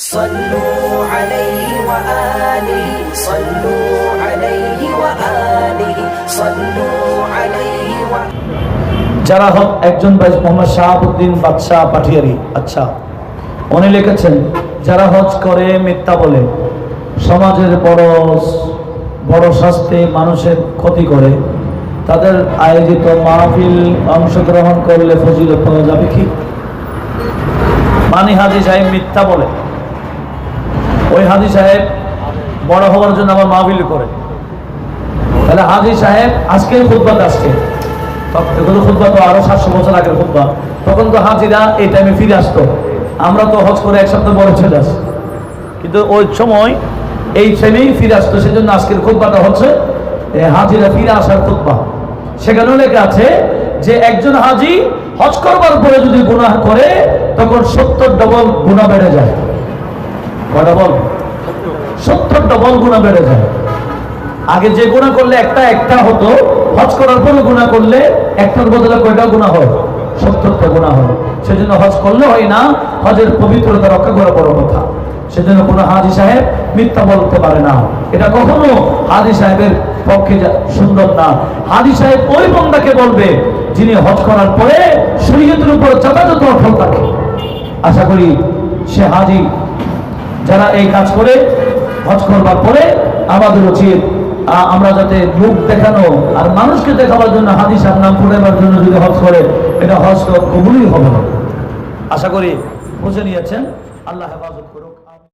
صلوا عليه وآله صلوا عليه وآله صلوا عليه وآله যারা হক একজন ভাই মোহাম্মদ শাহাবুদ্দিন বাদশাহ পাঠিয়ারি আচ্ছা উনি লিখেছেন যারা হজ করে মিথ্যা বলে সমাজের বড় বড় শাস্তি মানুষের ক্ষতি করে তাদের আয়োজিত মাহফিল অংশগ্রহণ করলে ফজিলত পাওয়া যাবে কি মানি হাজি সাহেব মিথ্যা বলে ওই হাজি সাহেব বড় হওয়ার জন্য আমার মাহফিল করে। তাহলে হাজি সাহেব আজকের খুদ্বাত আসছে। এগুলো খুদ্া তো আরও সাতশো বছর আগের খুদ্া তখন তো হাজিরা এই টাইমে ফিরে আসতো। আমরা তো হজ করে এক সপ্তাহ বড় চলে আসি। কিন্তু ওই সময় এই ট্রেনেই ফিরে আসতো, সেজন্য আজকের খুদ্বাটা হচ্ছে হাজিরা ফিরে আসার খুদ্া সেখানেও লেখা আছে যে একজন হাজি হজ করবার পরে যদি গুনাহ করে, তখন সত্তর ডবল গুণা বেড়ে যায়। কয়টা বল? বেড়ে যায়। আগে যে করলে একটা একটা হতো, হজ করার করলে একটার বদলে হয়? সত্তরটা হয়। সেজন্য হজ করলে হয় না, হজের রক্ষা কথা। সেজন্য কোনো সাহেব মিথ্যা পারে না। এটা কখনো সাহেবের পক্ষে সুন্দর না। হাজি সাহেব ওই বন্দাকে বলবে, যিনি হজ করার পরে শরীয়তের উপর যথাযথ থাকে আশা করি সে হাজি যারা এই কাজ করে, হজ করবার পরে আমাদের উচিত আমরা যাতে মুখ দেখানো আর মানুষকে দেখাবার জন্য, হাদিস নাম পড়াবার জন্য যদি হজ করে, এটা হজ কবুলই হবে না। আশা করি বুঝে নিয়েছেন? আল্লাহ হেফাজত করুক।